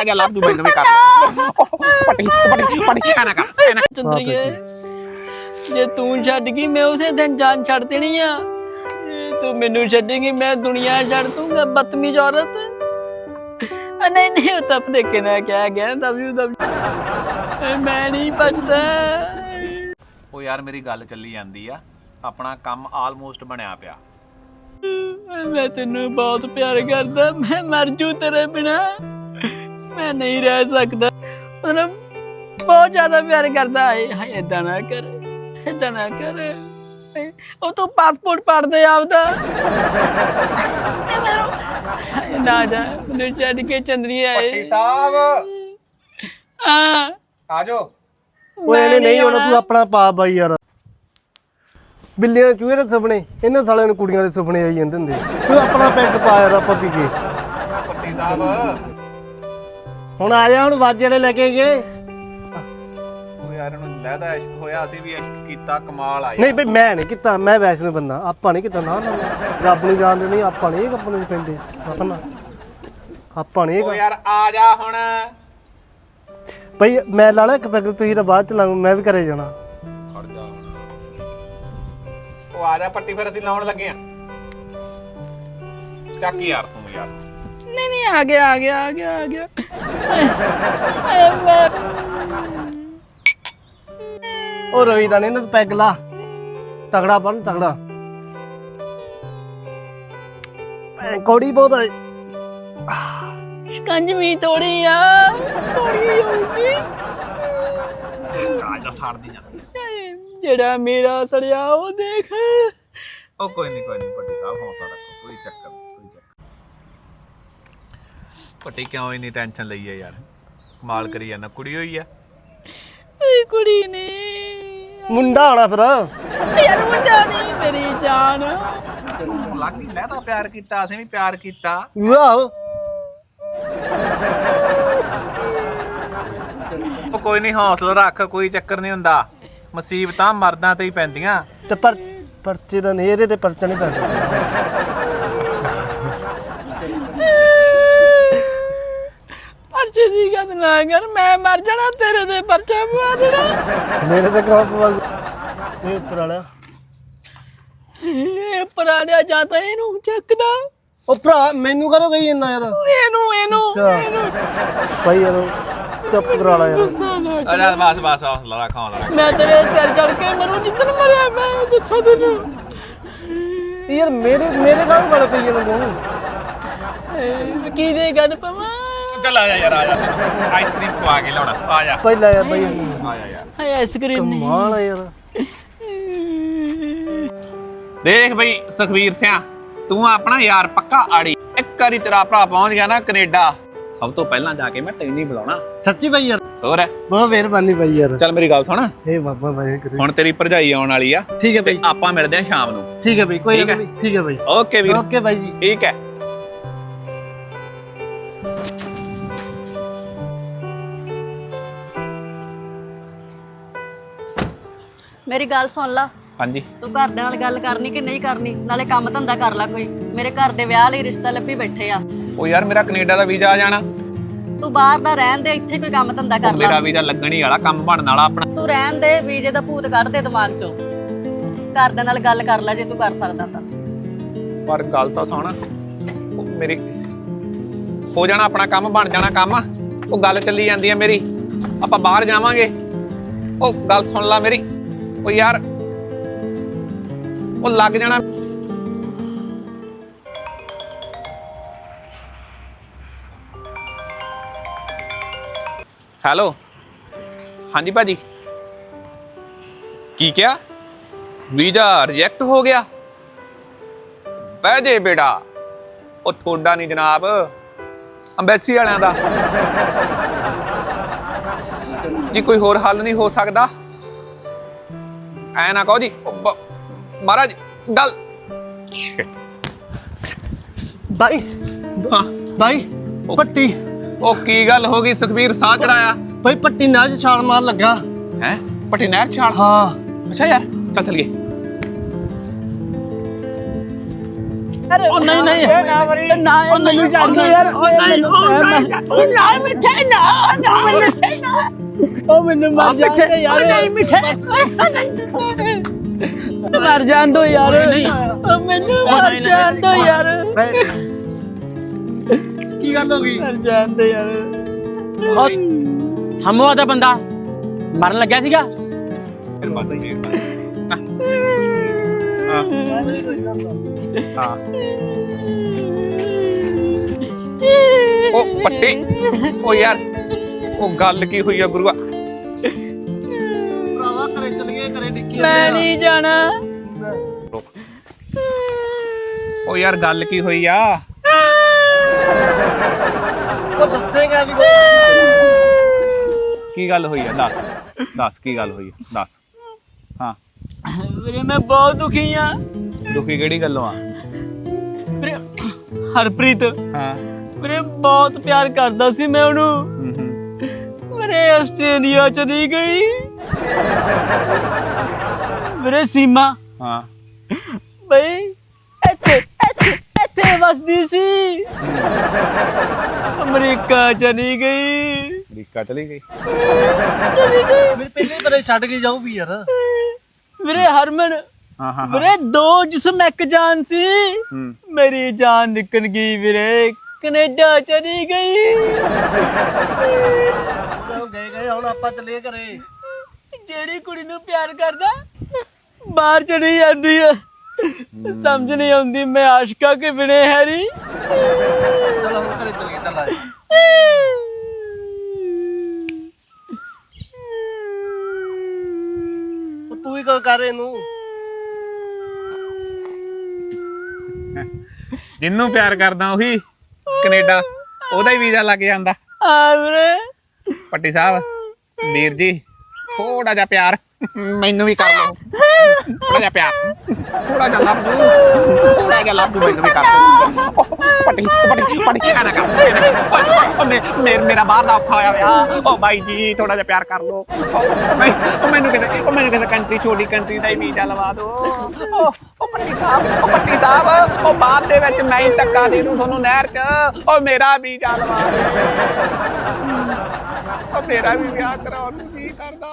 ਆ ਜਾ ਲੱਭ ਦੂ ਮੈਨੂੰ ਵੀ ਕਰ ਪੱਟੀ ਪੱਟੀ ਪੱਟੀ ਨਾ ਕਰ ਚੰਦਰੀਏ ਜੇ ਤੂੰ ਛੱਡ ਗਈ ਮੈਂ ਉਸੇ ਦਿਨ ਜਾਨ ਛੱਡ ਦੇਣੀ ਆ। ਜੇ ਤੂੰ ਮੈਨੂੰ ਛੱਡੇਂਗੀ ਮੈਂ ਦੁਨੀਆ ਛੱਡ ਦੂੰਗਾ ਬਦਤਮੀਜ਼ ਔਰਤ। ਆ ਨਹੀਂ ਨਹੀਂ ਉਹ ਤਾਂ ਦੇ ਕੇ ਨਾ ਕਿਹਾ ਗਿਆ ਡਬਲਯੂ ਡਬਲਯੂ ਮੈਂ ਨਹੀਂ ਬਚਦਾ। ਉਹ ਯਾਰ ਮੇਰੀ ਗੱਲ ਚੱਲੀ ਜਾਂਦੀ ਆ। ਆਪਣਾ ਕੰਮ ਆਲਮੋਸਟ ਬਣਿਆ ਪਿਆ। ਮੈਂ ਤੈਨੂੰ ਬਹੁਤ ਪਿਆਰ ਕਰਦਾ ਮੈਂ ਮਰ ਜੂ ਤੇਰੇ ਬਿਨਾ। ਮੈਂ ਨਹੀਂ ਰਹਿ ਸਕਦਾ। ਮਤਲਬ ਬਹੁਤ ਜ਼ਿਆਦਾ ਪਿਆਰ ਕਰਦਾ ਹੈ। ਹਾਏ ਏਦਾਂ ਨਾ ਕਰ ਏਦਾਂ ਨਾ ਕਰ। ਉਹ ਤੂੰ ਪਾਸਪੋਰਟ ਪੜ ਦੇ ਆਪਦਾ। ਇਹ ਮੇਰਾ ਹਾਏ, ਨਾ ਜਾ ਮੈਨੂੰ ਛੱਡ ਕੇ ਚੰਦਰੀ ਆਏ। ਸਾਹਿਬ। ਹਾਂ। ਆਜੋ ਓਏ ਇਹਨੇ ਮੈਂ ਨਹੀਂ ਹੋਣਾ। ਤੂੰ ਆਪਣਾ ਪਾ ਬਾਈ ਯਾਰ। ਬਿੱਲੀਆਂ ਚੂਹੇ ਦੇ ਸੁਪਨੇ ਇਹਨਾਂ ਸਾਲਿਆਂ ਨੂੰ ਕੁੜੀਆਂ ਦੇ ਸੁਪਨੇ ਆਈ ਜਾਂਦੇ ਹੁੰਦੇ। ਤੂੰ ਆਪਣਾ ਪੈਂਟ ਪਾ ਯਾਰ ਆਪਾਂ ਪੀ ਕੇ। ਪੱਟੀ ਸਾਹਿਬ। ਹੁਣ ਆ ਜਾ ਹੁਣ ਵਾਜੇ ਵਾਲੇ ਲੈ ਕੇ ਗਏ ਉਹ ਯਾਰ ਇਹਨੂੰ ਲੈਦਾ ਇਸ਼ਕ ਹੋਇਆ ਅਸੀਂ ਵੀ ਇਸ਼ਕ ਕੀਤਾ ਕਮਾਲ ਆ ਨਹੀਂ ਬਈ ਮੈਂ ਨਹੀਂ ਕੀਤਾ ਮੈਂ ਵੈਸ਼ਨੂੰ ਬੰਦਾ ਆਪਾਂ ਨਹੀਂ ਕੀਤਾ ਨਾ। ਰੱਬ ਨੂੰ ਜਾਣਦੇ ਨਹੀਂ ਆਪਾਂ ਨਹੀਂ ਕੱਪੜੇ ਚ ਪੈਂਦੇ ਆਪਣਾ। ਆਪਾਂ ਨਹੀਂ ਉਹ ਯਾਰ ਆ ਜਾ ਹੁਣ। ਬਈ ਮੈਂ ਲਾ ਲਾ ਇੱਕ ਪੈਗ ਤੁਸੀਂ ਤਾਂ ਬਾਅਦ ਚ ਲਾਉਂ ਮੈਂ ਵੀ ਘਰੇ ਜਾਣਾ। ਖੜ ਜਾ ਹੁਣ। ਉਹ ਆ ਜਾ ਪੱਟੀ ਫਿਰ ਅਸੀਂ ਲਾਉਣ ਲੱਗੇ ਆ। ਚੱਕ ਯਾਰ ਤੂੰ ਯਾਰ। ਨਹੀਂ ਨਹੀਂ ਆ ਗਿਆ ਆ ਗਿਆ ਆ ਗਿਆ ਆ ਗਿਆ। ਉਹ ਰੋਈ ਦਾ ਨਹੀਂ ਨਾ ਤੂੰ ਪੈਗ ਲਾ। ਤਗੜਾ ਬਣ ਤਗੜਾ। ਕੌੜੀ ਬਹੁਤ ਹੈ ਸ਼ਿਕੰਜਵੀ ਤੋੜੀ ਆ ਤੋੜੀ ਹੋਊਗੀ। ਰਾਜ ਦਾ ਸਾੜ ਦੀ ਜਾਂਦੀ ਜਿਹੜਾ ਮੇਰਾ ਸੜਿਆ ਉਹ ਦੇਖ। ਉਹ ਕੋਈ ਨਹੀਂ ਕੋਈ ਨਹੀਂ ਪੱਟੀ ਸਾਹਿਬ ਹੌਸਲਾ ਰੱਖੋ ਕੋਈ ਚੱਕਰ ਨੀ, ਕੋਈ ਚੱਕਰ ਪੱਟੀ ਕਿਉਂ ਇੰਨੀ ਟੈਨਸ਼ਨ ਲਈ ਹੈ ਯਾਰ? ਕਮਾਲ ਕਰੀ ਜਾਂਦਾ ਕੁੜੀ ਹੋਈ ਆ। ਇਹ ਕੁੜੀ ਨੇ। ਮੁੰਡਾ ਆਣਾ ਫਿਰ। ਯਾਰ ਮੁੰਡਾ ਨਹੀਂ ਮੇਰੀ ਜਾਨ। ਤੂੰ ਲੱਗ ਹੀ ਲੈਦਾ ਪਿਆਰ ਕੀਤਾ ਅਸੀਂ ਵੀ ਪਿਆਰ ਕੀਤਾ। ਵਾਹ। ਉਹ ਕੋਈ ਨਹੀਂ ਹੌਸਲਾ ਰੱਖ ਕੋਈ ਚੱਕਰ ਨਹੀਂ ਹੁੰਦਾ। ਮੁਸੀਬਤਾਂ ਮਰਦਾਂ ਤੇ ਹੀ ਪੈਂਦੀਆਂ। ਤੇ ਪਰ ਪਰਚੇ ਦਾ ਨਹੀਂ ਇਹਦੇ ਤੇ ਪਰਚਾ ਨਹੀਂ ਪੈਂਦਾ। ਦੀ ਗੱਲ ਨਾ ਕਰ ਮੈਂ ਮਰ ਜਾਣਾ ਤੇਰੇ ਤੇ ਪਰਚਾ ਪਵਾ ਦੇਣਾ। ਮੇਰੇ ਤੇ ਕਹਾਂ ਪਵਾ ਇਹ ਉੱਪਰ ਵਾਲਾ। ਇਹ ਪਰਾੜਿਆ ਜਾਂਦਾ ਇਹਨੂੰ ਚੱਕਦਾ ਉਹ ਭਰਾ ਮੈਨੂੰ ਕਦੋਂ ਗਈ ਇੰਨਾ ਯਾਰ? ਇਹਨੂੰ ਇਹਨੂੰ ਅੱਛਾ। ਇਹਨੂੰ। ਭਾਈ ਯਾਰ ਚੁੱਪ ਕਰਾ ਲਾ ਯਾਰ। ਗੁੱਸਾ ਨਾ ਕਰ। ਅਜਾ ਬਸ ਬਸ ਹੌਸਲਾ ਰੱਖ ਹੌਸਲਾ ਰੱਖ ਮੈਂ ਤੇਰੇ ਸਿਰ ਚੜ ਕੇ ਮਰੂੰ ਜਿੱਦਣ ਮਰਿਆ ਮੈਂ ਦੱਸਾਂ ਤੈਨੂੰ। ਯਾਰ ਮੇਰੇ ਮੇਰੇ ਕਾਹਨੂੰ ਗੱਲ ਪਈ ਜਾਂਦਾ ਤੂੰ? ਕੀ ਦੇ ਗੱਲ ਪਵਾਂ? ਚੱਲ ਆ ਜਾ ਯਾਰ ਆ ਜਾ। ਆਈਸਕ੍ਰੀਮ ਖਵਾ ਕੇ ਲਿਆਉਣਾ ਆ ਜਾ। ਪਹਿਲਾਂ ਯਾਰ ਬਈ। ਆ ਜਾ ਯਾਰ। ਹਾਏ ਆਈਸਕ੍ਰੀਮ ਨਹੀਂ। ਮਾਣ ਆ ਯਾਰ। ਦੇਖ ਬਈ ਸੁਖਵੀਰ ਸਿਆ ਤੂੰ ਆਪਣਾ ਯਾਰ ਪੱਕਾ ਆੜੀ। ਇੱਕ ਵਾਰੀ ਤੇਰਾ ਭਰਾ ਪਹੁੰਚ ਗਿਆ ਨਾ ਕੈਨੇਡਾ। ਸਭ ਤੋਂ ਪਹਿਲਾਂ ਜਾ ਕੇ ਮੈਂ ਤੈਨੂੰ ਹੀ ਬੁਲਾਉਣਾ। ਸੱਚੀ ਭਾਈ ਯਾਰ। ਹੋਰ ਬਹੁਤ ਮਿਹਰਬਾਨੀ ਭਾਈ ਯਾਰ। ਚੱਲ ਮੇਰੀ ਗੱਲ ਸੁਣ। ਇਹ ਬਾਬਾ ਭਾਈ ਕਰੇ। ਹੁਣ ਤੇਰੀ ਭਰਜਾਈ ਆਉਣ ਵਾਲੀ ਆ ਠੀਕ ਹੈ ਤੇ ਭਾਈ ਆਪਾਂ ਮਿਲਦੇ ਆ ਸ਼ਾਮ ਨੂੰ। ਠੀਕ ਹੈ ਭਾਈ ਕੋਈ ਠੀਕ ਗੱਲ ਹੈ। ਨਹੀਂ। ਠੀਕ ਹੈ ਭਾਈ ਓਕੇ ਵੀਰ। ਓਕੇ ਭਾਈ ਜੀ। ਠੀਕ ਹੈ। ਮੇਰੀ ਗੱਲ ਸੁਣ ਲਾ। ਹਾਂਜੀ। ਤੂੰ ਘਰ ਦੇ ਨਾਲ ਗੱਲ ਕਰਨੀ ਕਿ ਨਹੀਂ ਕਰਨੀ? ਨਾਲੇ ਕੰਮ ਧੰਦਾ ਕਰ ਲੈ ਕੋਈ। ਮੇਰੇ ਘਰ ਦੇ ਵਿਆਹ ਲਈ ਰਿਸ਼ਤਾ ਲੱਭੀ ਬੈਠੇ ਆ। ਉਹ ਯਾਰ ਮੇਰਾ ਕੈਨੇਡਾ ਦਾ ਵੀਜ਼ਾ ਆ ਜਾਣਾ। ਤੂੰ ਬਾਹਰ ਨਾ ਰਹਿਣ ਦੇ ਇੱਥੇ ਕੋਈ ਕੰਮ ਧੰਦਾ ਕਰ ਲੈ। ਮੇਰਾ ਵੀਜ਼ਾ ਲੱਗਣ ਹੀ ਵਾਲਾ ਕੰਮ ਬਣਨ ਵਾਲਾ ਆਪਣਾ। ਤੂੰ ਰਹਿਣ ਦੇ ਵੀਜ਼ੇ ਦਾ ਭੂਤ ਕੱਢ ਦੇ ਦਿਮਾਗ ਚੋਂ। ਘਰ ਦੇ ਨਾਲ ਗੱਲ ਕਰ ਲੈ ਜੇ ਤੂੰ ਕਰ ਸਕਦਾ ਤਾਂ। ਪਰ ਗੱਲ ਤਾਂ ਸੁਣ। ਮੇਰੀ ਹੋ ਜਾਣਾ ਆਪਣਾ ਕੰਮ ਬਣ ਜਾਣਾ ਕੰਮ। ਉਹ ਗੱਲ ਚੱਲੀ ਜਾਂਦੀ ਹੈ ਮੇਰੀ। ਆਪਾਂ ਬਾਹਰ ਜਾਵਾਂਗੇ। ਉਹ ਗੱਲ ਸੁਣ ਲੈ ਮੇਰੀ। ਉਹ ਯਾਰ। ਉਹ ਲੱਗ ਜਾਣਾ। ਹੈਲੋ। ਹਾਂਜੀ ਭਾਜੀ। ਕੀ ਕਿਹਾ? ਵੀਜ਼ਾ ਰਿਜੈਕਟ ਹੋ ਗਿਆ। ਬਹਿ ਜੇ ਬੇਟਾ। ਉਹ ਤੁਹਾਡਾ ਨਹੀਂ ਜਨਾਬ। ਅੰਬੈਸੀ ਵਾਲਿਆਂ ਦਾ। ਜੀ ਕੋਈ ਹੋਰ ਹੱਲ ਨਹੀਂ ਹੋ ਸਕਦਾ? ਐ ਨਾ ਕਹੋ ਜੀ ਉਹ ਬ- ਮਹਾਰਾਜ ਗੱਲ ਛੇ। ਭਾਈ ਹਾਂ ਭਾਈ ਪੱਟੀ ਉਹ ਕੀ ਗੱਲ ਹੋ ਗਈ ਸੁਖਬੀਰ ਸਾਹ ਚੜਾਇਆ ਭਾਈ ਪੱਟੀ ਨਾਲ ਚ ਛਾਲ ਮਾਰ ਲੱਗਾ ਹੈ ਪੱਟੀ ਨਹਿਰ ਛਾਲ ਹਾਂ ਅੱਛਾ ਯਾਰ ਚੱਲ ਚਲੀਏ ਉਹ ਨਹੀਂ ਨਹੀਂ ਨਾ ਉਹ ਨਹੀਂ ਜਾਂਦੇ ਯਾਰ ਉਹ ਨਹੀਂ ਉਹ ਨਾ ਮਿੱਠੇ ਨਾ ਨਾ ਮਿੱਠੇ ਨਾ ਉਹ ਮੈਨੂੰ ਮਰ ਜਾਂਦੇ ਯਾਰ। ਨਹੀਂ ਮਿੱਠੇ। ਮਰ ਜਾਣ ਦੋ ਯਾਰ। ਉਹ ਮੈਨੂੰ ਮਰ ਜਾਣ ਦੋ ਯਾਰ। ਕੀ ਗੱਲ ਹੋ ਗਈ? ਮਰ ਜਾਣ ਦੋ ਯਾਰ। ਸਮੂਹ ਦਾ ਬੰਦਾ। ਮਰਨ ਲੱਗਿਆ ਸੀਗਾ। ਹਾਂ। ਹਾਂ। ਉਹ ਪੱਟੀ ਉਹ ਯਾਰ ਉਹ ਗੱਲ ਕੀ ਹੋਈ ਆ ਗੁਰੂਆ? ਭਰਾਵਾ ਘਰੇ ਚਲੀਏ ਘਰੇ ਡਿੱਕੀ ਮੈਂ ਨਹੀਂ ਜਾਣਾ। ਉਹ ਯਾਰ ਗੱਲ ਕੀ ਹੋਈ ਆ? ਉਹ ਦੱਸੇਗਾ ਵੀ ਕੀ ਗੱਲ ਹੋਈ ਆ? ਦੱਸ ਦੱਸ ਕੀ ਗੱਲ ਹੋਈ ਆ? ਦੱਸ। ਹਾਂ। ਵੀਰੇ ਮੈਂ ਬਹੁਤ ਦੁਖੀ ਆ। ਦੁਖੀ ਕਿਹੜੀ ਗੱਲੋਂ ਆ? ਵੀਰੇ ਹਰਪ੍ਰੀਤ। ਹਾਂ। ਵੀਰੇ ਬਹੁਤ ਪਿਆਰ ਕਰਦਾ ਸੀ ਮੈਂ ਉਹਨੂੰ। ਵੀਰੇ ਆਸਟ੍ਰੇਲੀਆ ਚਲੀ ਗਈ। ਵੀਰੇ ਸੀਮਾ। ਹਾਂ। ਬਈ ਇੱਥੇ ਇੱਥੇ ਇੱਥੇ ਵਸਦੀ ਸੀ। ਅਮਰੀਕਾ ਚਲੀ ਗਈ। ਅਮਰੀਕਾ ਚਲੀ ਗਈ। ਮੇਰੇ ਪਹਿਲੇ ਬਰੇ ਛੱਡ ਕੇ ਜਾਊ ਵੀ ਯਾਰ। ਵੀਰੇ ਹਰਮਨ ਹਾਂ ਹਾਂ ਹਾਂ। ਵੀਰੇ ਦੋ ਜਿਸਮ ਇੱਕ ਜਾਨ ਸੀ। ਮੇਰੀ ਜਾਨ ਨਿਕਲ ਗਈ ਵੀਰੇ ਕੈਨੇਡਾ ਚਲੀ ਗਈ। ਆਪਾਂ ਚੱਲੀਏ ਘਰੇ ਜਿਹੜੀ ਕੁੜੀ ਨੂੰ ਪਿਆਰ ਕਰਦਾ ਬਾਹਰ ਚਲੀ ਜਾਂਦੀ ਆ। ਸਮਝ ਨਹੀਂ ਆਉਂਦੀ ਮੈਂ ਆਸ਼ਕਾ ਕੇ ਬਿਨੇ ਹੈਰੀ। ਚਲੋ ਹੁਣ ਘਰੇ ਚੱਲੀਏ ਚੱਲ ਆਏ ਉਹ ਤੂੰ ਹੀ ਕਰ ਕਰ ਇਹਨੂੰ। ਜਿੰਨੂੰ ਪਿਆਰ ਕਰਦਾ ਉਹੀ ਕੈਨੇਡਾ ਉਹਦਾ ਹੀ ਵੀਜ਼ਾ ਲੱਗ ਜਾਂਦਾ। ਆ ਵੀਰੇ। ਪੱਟੀ ਸਾਹਿਬ। ਵੀਰ ਜੀ ਥੋੜਾ ਜਿਹਾ ਪਿਆਰ, ਮੈਨੂੰ ਵੀ ਕਰ ਲਓ। ਥੋੜਾ ਜਿਹਾ ਪਿਆਰ ਥੋੜਾ ਜਿਹਾ ਲੱਭ ਥੋੜਾ ਜਿਹਾ ਲੱਭ ਮੈਨੂੰ ਵੀ ਕਰ ਦਿਓ ਪੱਟੀ ਪੱਟੀ ਪੱਟੀ, ਐ ਕਰ, ਐ ਮੇਰ- ਮੇਰਾ ਬਾਹਰ ਦਾ ਔਖਾ ਹੋਇਆ ਵਿਆ ਓ ਬਾਈ ਜੀ ਥੋੜਾ ਜਿਹਾ ਪਿਆਰ ਕਰ ਲਓ। ਮੈਨੂੰ ਕਿਤੇ ਉਹ ਮੈਨੂੰ ਕਿਤੇ ਕੰਟਰੀ, ਛੋਟੀ ਕੰਟਰੀ ਦਾ ਹੀ ਵੀਜ਼ਾ ਲਵਾ ਦਿਓ। ਓ ਪੱਟੀ ਸਾਹਿਬ ਉਹ ਪੱਟੀ ਸਾਹਿਬ, ਓ ਬਾਅਦ ਦੇ ਵਿੱਚ ਮੈਂ ਹੀ ਧੱਕਾ ਦੇ ਦੂੰ ਤੁਹਾਨੂੰ ਨਹਿਰ 'ਚ। ਉਹ ਮੇਰਾ ਵੀਜ਼ਾ ਲਵਾ ਦਿਓ। ਤੇਰਾ ਵੀ ਵਿਆਹ ਕਰਾਉਣ ਨੂੰ ਜੀ ਕਰਦਾ।